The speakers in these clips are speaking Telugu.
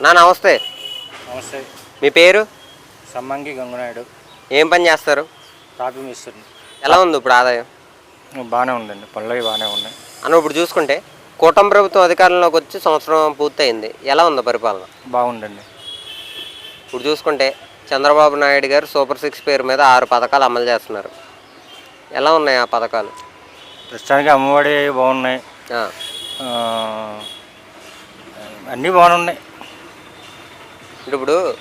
నా నమస్తే. నమస్తే. మీ పేరు? సమ్మంగి గంగునాయుడు. ఏం పని చేస్తారు? కాపీ మిస్తుంది ఎలా ఉంది ఇప్పుడు ఆదాయం? బాగానే ఉందండి. పనులవి బాగానే ఉన్నాయి. అన్న ఇప్పుడు చూసుకుంటే కూటమి ప్రభుత్వం అధికారంలోకి వచ్చి సంవత్సరం పూర్తయింది. ఎలా ఉంది పరిపాలన? బాగుందండి. ఇప్పుడు చూసుకుంటే చంద్రబాబు నాయుడు గారు సూపర్ సిక్స్ పేరు మీద ఆరు పథకాలు అమలు చేస్తున్నారు. ఎలా ఉన్నాయి ఆ పథకాలు? ప్రస్తుతానికి అమ్మఒడి బాగున్నాయి. ఆ, అన్నీ బాగున్నాయి. ఇప్పుడు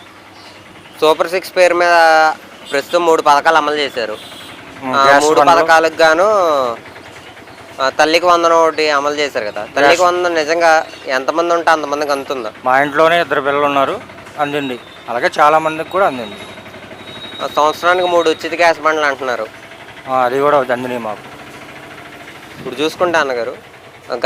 సూపర్ సిక్స్ పేరు మీద ప్రస్తుతం మూడు పథకాలు అమలు చేశారు. ఆ, మూడు. పథకాలకు గాను ఆ, తల్లికి వందనం ఒకటి అమలు చేశారు కదా. తల్లికి వందనం నిజంగా ఎంతమంది ఉంటే అంతమందికి అందుతుందా? మా ఇంట్లోనే ఇద్దరు పిల్లలు ఉన్నారు అందింది. అలాగే చాలా మందికి కూడా అందింది. ఆ, సంవత్సరానికి మూడు ఉచిత గ్యాస్ బండ్లు అంటున్నారు. ఆ, అది కూడా అందినాయి మాకు. ఇప్పుడు చూసుకుంటే అన్నగారు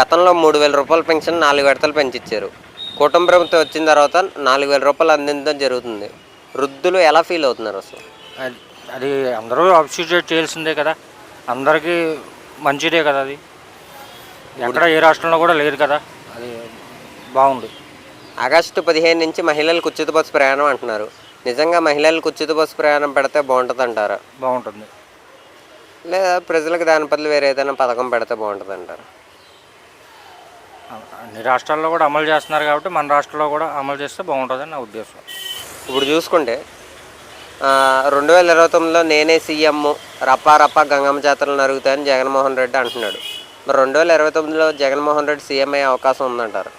గతంలో మూడు వేల రూపాయల పెన్షన్ నాలుగు విడతలు పెంచిచ్చారు. కుటుంబ ప్రభుత్వం వచ్చిన తర్వాత నాలుగు వేల రూపాయలు అందించడం జరుగుతుంది. వృద్ధులు ఎలా ఫీల్ అవుతున్నారు అసలు? అది అది అందరూ అప్రిషియేట్ చేయాల్సిందే కదా. అందరికీ మంచిదే కదా అది. ఎక్కడ ఏ రాష్ట్రంలో కూడా లేదు కదా. అది బాగుంది. ఆగస్టు పదిహేను నుంచి మహిళలకు ఉచిత బస్సు ప్రయాణం అంటున్నారు. నిజంగా మహిళలకు ఉచిత బస్సు ప్రయాణం పెడితే బాగుంటుంది అంటారా బాగుంటుంది. లేదా ప్రజలకు దాని బదులు వేరే ఏదైనా పథకం పెడితే బాగుంటుంది అంటారు అన్ని రాష్ట్రాల్లో కూడా అమలు చేస్తున్నారు కాబట్టి మన రాష్ట్రంలో కూడా అమలు చేస్తే బాగుంటుందని నా ఉద్దేశం. ఇప్పుడు చూసుకుంటే రెండు వేల ఇరవై తొమ్మిదిలో నేనే సీఎం రప్పా రప్పా గంగమ్మ జాతరలు నరుగుతాయని జగన్మోహన్ రెడ్డి అంటున్నాడు. మరి రెండు వేల ఇరవై తొమ్మిదిలో జగన్మోహన్ రెడ్డి సీఎం అయ్యే అవకాశం ఉందంటారు?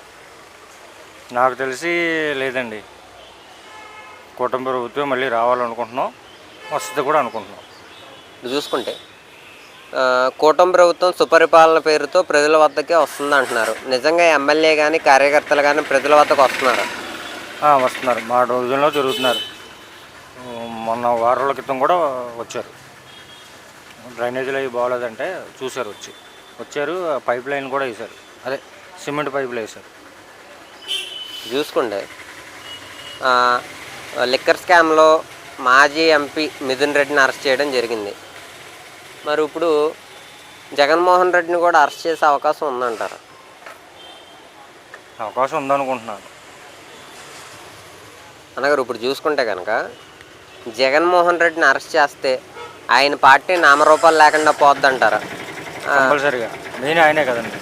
నాకు తెలిసి లేదండి. కుటుంబ ప్రభుత్వం మళ్ళీ రావాలనుకుంటున్నాం. వస్తుంది కూడా అనుకుంటున్నాం. చూసుకుంటే కూటమి ప్రభుత్వం సుపరిపాలన పేరుతో ప్రజల వద్దకే వస్తుంది అంటున్నారు. నిజంగా ఎమ్మెల్యే కానీ కార్యకర్తలు కానీ ప్రజల వద్దకు వస్తున్నారు? వస్తున్నారు. మా డివిజన్లో జరుగుతున్నారు. మొన్న వారం రోజుల క్రితం కూడా వచ్చారు. డ్రైనేజీలు అవి బాగోలేదంటే చూశారు వచ్చి. వచ్చారు పైప్ లైన్ కూడా వేశారు. అదే సిమెంట్ పైపులు వేశారు. చూసుకుంటే ఆ, లిక్కర్ స్కామ్లో మాజీ ఎంపీ మిథున్ రెడ్డిని అరెస్ట్ చేయడం జరిగింది. మరి ఇప్పుడు జగన్మోహన్ రెడ్డిని కూడా అరెస్ట్ చేసే అవకాశం ఉందంటారు? అవకాశం ఉందనుకుంటున్నాను. అనగారు ఇప్పుడు చూసుకుంటే కనుక జగన్మోహన్ రెడ్డిని అరెస్ట్ చేస్తే ఆయన పార్టీ నామరూపాలు లేకుండా పోద్దంటారా? కంపల్సరీగా. మెయిన్ ఆయనే కదండి.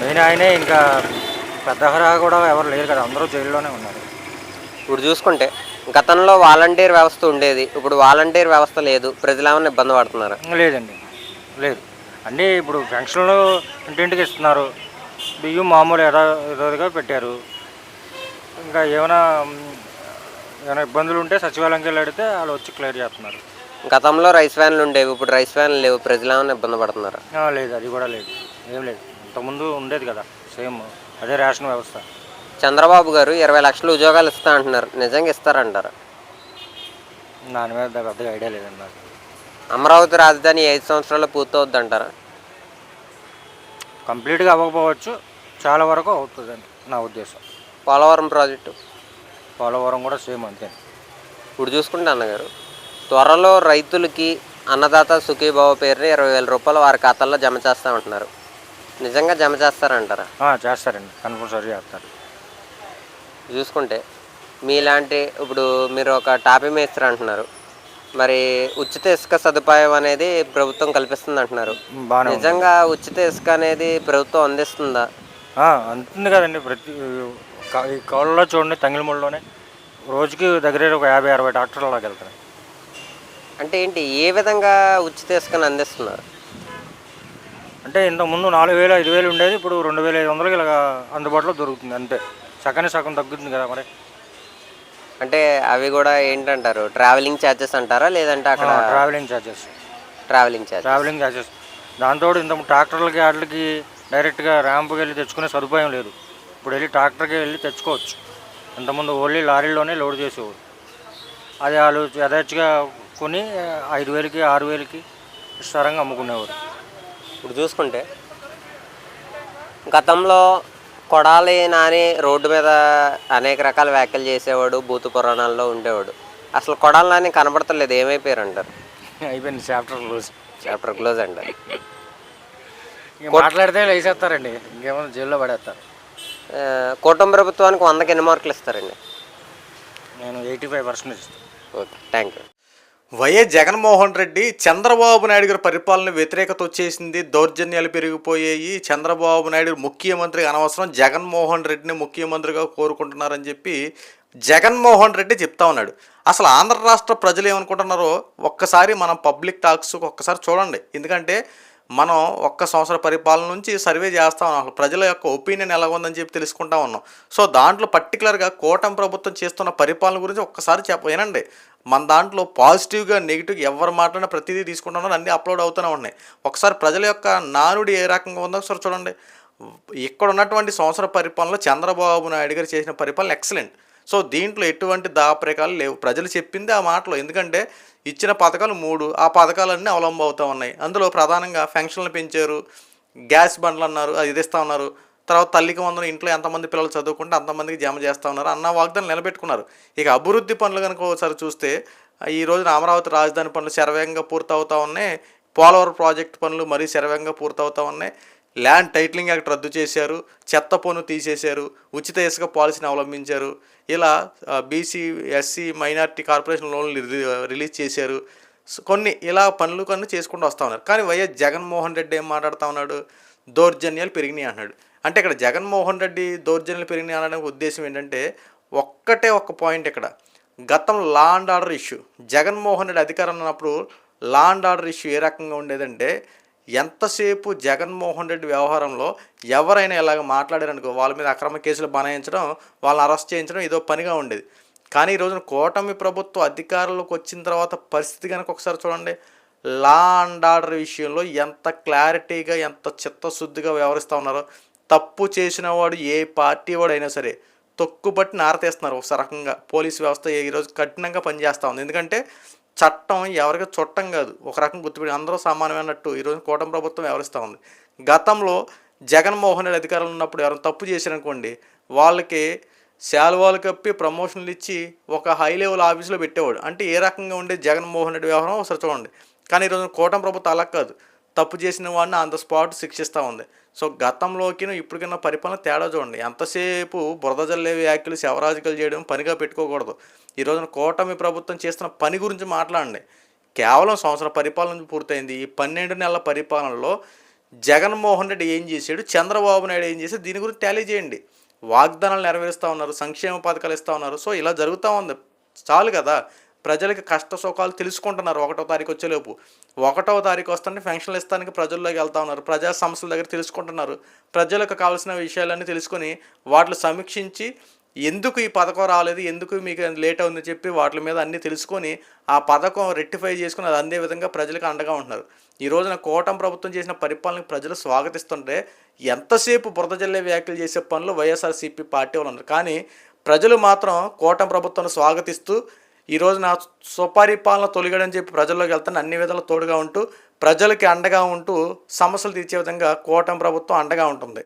మెయిన్ ఆయనే ఇంకా పెద్ద కూడా ఎవరు లేరు కదా అందరూ జైల్లోనే ఉన్నారు. ఇప్పుడు చూసుకుంటే గతంలో వాలంటీర్ వ్యవస్థ ఉండేది. ఇప్పుడు వాలంటీర్ వ్యవస్థ లేదు. ప్రజలు ఏమైనా ఇబ్బంది పడుతున్నారు? లేదండి. లేదు. అన్నీ ఇప్పుడు పెన్షన్లు ఇంటింటికి ఇస్తున్నారు. బియ్యం మామూలు యథా యథావిధిగా పెట్టారు. ఇంకా ఏమైనా ఏమైనా ఇబ్బందులు ఉంటే సచివాలయంకి వెళ్ళి అడిగితే వాళ్ళు వచ్చి క్లియర్ చేస్తున్నారు. గతంలో రైస్ వ్యాన్లు ఉండేవి. ఇప్పుడు రైస్ వ్యాన్లు లేవు. ప్రజలు ఏమైనా ఇబ్బంది పడుతున్నారు? లేదు. అది కూడా లేదు. ఏం లేదు. ఇంతకుముందు ఉండేది కదా. సేమ్ అదే రేషన్ వ్యవస్థ. చంద్రబాబు గారు ఇరవై లక్షల ఉద్యోగాలు ఇస్తా అంటున్నారు. నిజంగా ఇస్తారంటారు? దాని మీద పెద్దగా ఐడియా లేదండి నాకు. అమరావతి రాజధాని ఐదు సంవత్సరాల్లో పూర్తవుద్ది అంటారా కంప్లీట్గా అవ్వకపోవచ్చు. చాలా వరకు అవుతుందని నా ఉద్దేశం. పోలవరం ప్రాజెక్టు? పోలవరం కూడా సేమ్ అంతే. ఇప్పుడు చూసుకుంటే అన్నగారు త్వరలో రైతులకి అన్నదాత సుఖీభావ పేరుని ఇరవై వేల రూపాయలు వారి ఖాతాల్లో జమ చేస్తామంటున్నారు నిజంగా జమ చేస్తారంటారా? చేస్తారండి. కంపల్సరీ చేస్తారు. చూసుకుంటే మీలాంటి ఇప్పుడు మీరు ఒక టాపీ మేస్త్రి అంటున్నారు. మరి ఉచిత ఇసుక సదుపాయం అనేది ప్రభుత్వం కల్పిస్తుంది అంటున్నారు. నిజంగా ఉచిత ఇసుక అనేది ప్రభుత్వం అందిస్తుందా? ఆ, అంతుంది కదండి. ప్రతి కౌలలో చూడండి తమిళమూడులోనే రోజుకి దగ్గర ఒక యాభై అరవై డాక్టర్లు అలాగ వెళ్తారు అంటే ఏంటి ఏ విధంగా ఉచిత ఇసుకను అందిస్తున్నారు? అంటే ఇంతకుముందు నాలుగు వేలు ఐదు వేలు ఉండేది ఇప్పుడు రెండు వేల ఐదు వందలకి ఇలాగ అందుబాటులో దొరుకుతుంది అంతే. సగానికి సగం తగ్గుతుంది కదా మరి? అంటే అవి కూడా ఏంటంటారు? ట్రావెలింగ్ ఛార్జెస్ అంటారా? లేదంటే అక్కడ travelling charges travelling charges travelling charges దాంతో ఇంత ట్రాక్టర్లకి వాటికి డైరెక్ట్గా ర్యాంప్కి వెళ్ళి తెచ్చుకునే సదుపాయం లేదు. ఇప్పుడు వెళ్ళి ట్రాక్టర్కి వెళ్ళి తెచ్చుకోవచ్చు. ఇంతకుముందు ఓన్లీ లారీలోనే లోడ్ చేసేవారు. అది వాళ్ళు యథేచ్ఛగా కొని ఐదు వేలకి ఆరు వేలకి విస్తారంగా అమ్ముకునేవారు. ఇప్పుడు చూసుకుంటే గతంలో కొడాలి నాని రోడ్డు మీద అనేక రకాల వ్యాఖ్యలు చేసేవాడు బూతు పురాణాల్లో ఉండేవాడు. అసలు కొడాలి నాని కనబడతలేదు ఏమైపోయారు అంటారు అయిపోయింది చాప్టర్ క్లోజ్ చాప్టర్ క్లోజ్ అంటారు మాట్లాడితే వేసేస్తారండి ఇంకేమైనా జైల్లో పడేస్తారు. కూటమి ప్రభుత్వానికి వందకి ఎన్ని మార్కులు ఇస్తారండి? నేను eighty five percentage okay thank you YS Jaganmohan Reddy Chandrababu Naidu గారి పరిపాలన వ్యతిరేకత వచ్చేసింది దౌర్జన్యాలు పెరిగిపోయాయి. చంద్రబాబు నాయుడు ముఖ్యమంత్రి అనవసరం జగన్మోహన్ రెడ్డిని ముఖ్యమంత్రిగా కోరుకుంటున్నారని చెప్పి జగన్మోహన్ రెడ్డి చెప్తా ఉన్నాడు. అసలు ఆంధ్ర రాష్ట్ర ప్రజలు ఏమనుకుంటున్నారో ఒక్కసారి మనం పబ్లిక్ టాక్స్ ఒక్కసారి చూడండి. ఎందుకంటే మనం ఒక్క సంవత్సర పరిపాలన నుంచి సర్వే చేస్తా ఉన్నాం. అసలు ప్రజల యొక్క ఒపీనియన్ ఎలా ఉందని చెప్పి తెలుసుకుంటా ఉన్నాం. సో దాంట్లో పర్టికులర్గా కూటమి ప్రభుత్వం చేస్తున్న పరిపాలన గురించి ఒక్కసారి చెప్ప వినండి. మన దాంట్లో పాజిటివ్గా నెగిటివ్ ఎవరు మాట్లాడినా ప్రతిదీ తీసుకుంటున్నారు అన్నీ అప్లోడ్ అవుతూనే ఉన్నాయి. ఒకసారి ప్రజల యొక్క నానుడి ఏ రకంగా ఉందో ఒకసారి చూడండి. ఇక్కడ ఉన్నటువంటి సంవత్సర పరిపాలనలో చంద్రబాబు నాయుడు గారు చేసిన పరిపాలన ఎక్సలెంట్. సో దీంట్లో ఎటువంటి దాపరికాలు లేవు. ప్రజలు చెప్పింది ఆ మాటలు. ఎందుకంటే ఇచ్చిన పథకాలు మూడు. ఆ పథకాలన్నీ అవలంబం అవుతూ ఉన్నాయి. అందులో ప్రధానంగా ఫెన్షన్లు పెంచారు గ్యాస్ బండ్లు అన్నారు అది ఇదిస్తూ ఉన్నారు. తర్వాత తల్లికి వందలు ఇంట్లో ఎంతమంది పిల్లలు చదువుకుంటే అంతమందికి జమ చేస్తూ ఉన్నారు అన్న వాగ్దానం నిలబెట్టుకున్నారు. ఇక అభివృద్ధి పనులు కనుక ఒకసారి చూస్తే ఈ రోజున అమరావతి రాజధాని పనులు శరవేగంగా పూర్తవుతా ఉన్నాయి. పోలవరం ప్రాజెక్ట్ పనులు మరీ శరవేగంగా పూర్తవుతా ఉన్నాయి. ల్యాండ్ టైటిలింగ్ యాక్ట్ రద్దు చేశారు చెత్త పన్ను తీసేశారు ఉచిత ఇసుక పాలసీని అవలంబించారు. ఇలా బీసీ ఎస్సీ మైనార్టీ కార్పొరేషన్ లోన్లు రిలీజ్ చేశారు. కొన్ని ఇలా పనులు కొన్ని చేసుకుంటూ వస్తూ ఉన్నారు. కానీ వైఎస్ జగన్మోహన్ రెడ్డి ఏం మాట్లాడుతూ ఉన్నాడు? దౌర్జన్యాలు పెరిగినాయి అన్నాడు అంటే ఇక్కడ జగన్మోహన్ రెడ్డి దౌర్జన్యాలు పెరిగినాయి అనడానికి ఉద్దేశం ఏంటంటే ఒక్కటే ఒక్క పాయింట్ ఇక్కడ. గతంలో law and order issue. Jaganmohan Reddy అధికారం ఉన్నప్పుడు లా అండ్ ఆర్డర్ ఇష్యూ ఏ రకంగా ఉండేదంటే ఎంతసేపు జగన్మోహన్ రెడ్డి వ్యవహారంలో ఎవరైనా ఇలాగ మాట్లాడారనుకో వాళ్ళ మీద అక్రమ కేసులు బనాయించడం వాళ్ళని అరెస్ట్ చేయించడం ఇదో పనిగా ఉండేది. కానీ ఈ రోజున కూటమి ప్రభుత్వం అధికారంలోకి వచ్చిన తర్వాత పరిస్థితి కనుక ఒకసారి చూడండి. లా అండ్ ఆర్డర్ విషయంలో ఎంత క్లారిటీగా ఎంత చిత్తశుద్ధిగా వ్యవహరిస్తూ ఉన్నారో. తప్పు చేసిన వాడు ఏ పార్టీ వాడు అయినా సరే తొక్కుబట్టి నారతీస్తున్నారు ఒక రకంగా. పోలీస్ వ్యవస్థ ఈరోజు కఠినంగా పనిచేస్తూ ఉంది. ఎందుకంటే చట్టం ఎవరికి చుట్టం కాదు. ఒక రకం గుర్తుపెట్టి అందరూ సమానమైనట్టు ఈరోజు కూటమి ప్రభుత్వం వ్యవహరిస్తూ ఉంది. గతంలో జగన్మోహన్ రెడ్డి అధికారంలో ఉన్నప్పుడు ఎవరైనా తప్పు చేశారనుకోండి వాళ్ళకి శాలువాలు కప్పి ప్రమోషన్లు ఇచ్చి ఒక హై లెవెల్ ఆఫీసులో పెట్టేవాడు. అంటే ఏ రకంగా ఉండే జగన్మోహన్ రెడ్డి వ్యవహారం ఒకసారి చూడండి. కానీ ఈరోజు కూటమి ప్రభుత్వం అలా కాదు. తప్పు చేసిన వాడిని ఆన్ ద స్పాట్ శిక్షిస్తూ ఉంది. సో గతంలోకి ఇప్పటికైనా పరిపాలన తేడా చూడండి. ఎంతసేపు బురద జల్లే వ్యాఖ్యలు శవరాజకలు చేయడం పనిగా పెట్టుకోకూడదు. ఈ రోజున కూటమి ప్రభుత్వం చేస్తున్న పని గురించి మాట్లాడండి. కేవలం సంవత్సర పరిపాలన పూర్తయింది. ఈ పన్నెండు నెలల పరిపాలనలో జగన్మోహన్ రెడ్డి ఏం చేశాడు? చంద్రబాబు నాయుడు ఏం చేశాడు? దీని గురించి టాలీ చేయండి వాగ్దానాలు నెరవేరుస్తూ ఉన్నారు. సంక్షేమ పథకాలు ఇస్తూ ఉన్నారు. సో ఇలా జరుగుతూ ఉంది. చాలు కదా. ప్రజలకి కష్ట సుఖాలు తెలుసుకుంటున్నారు. ఒకటో తారీఖు వచ్చేలోపు ఒకటో తారీఖు వస్తుంటే ఫెన్షన్లు ఇస్తానికి ప్రజల్లోకి వెళ్తా ఉన్నారు. ప్రజా సమస్యల దగ్గర తెలుసుకుంటున్నారు. ప్రజలకు కావాల్సిన విషయాలన్నీ తెలుసుకొని వాటిని సమీక్షించి ఎందుకు ఈ పథకం రాలేదు? ఎందుకు మీకు లేట్ అవుందని చెప్పి వాటి మీద అన్నీ తెలుసుకొని ఆ పథకం రెక్టిఫై చేసుకుని అది అందే విధంగా ప్రజలకు అండగా ఉంటున్నారు. ఈ రోజున కూటమి ప్రభుత్వం చేసిన పరిపాలనకు ప్రజలు స్వాగతిస్తుంటే ఎంతసేపు బురద జల్లే వ్యాఖ్యలు చేసే పనులు వైఎస్ఆర్సీపీ పార్టీ వాళ్ళు ఉన్నారు. కానీ ప్రజలు మాత్రం కూటమి ప్రభుత్వాన్ని స్వాగతిస్తూ ఈ రోజున సుపరిపాలన తొలగడని చెప్పి ప్రజల్లోకి వెళ్తాను అన్ని విధాలు తోడుగా ఉంటూ ప్రజలకి అండగా ఉంటూ సమస్యలు తీర్చే విధంగా కూటమి ప్రభుత్వం అండగా ఉంటుంది.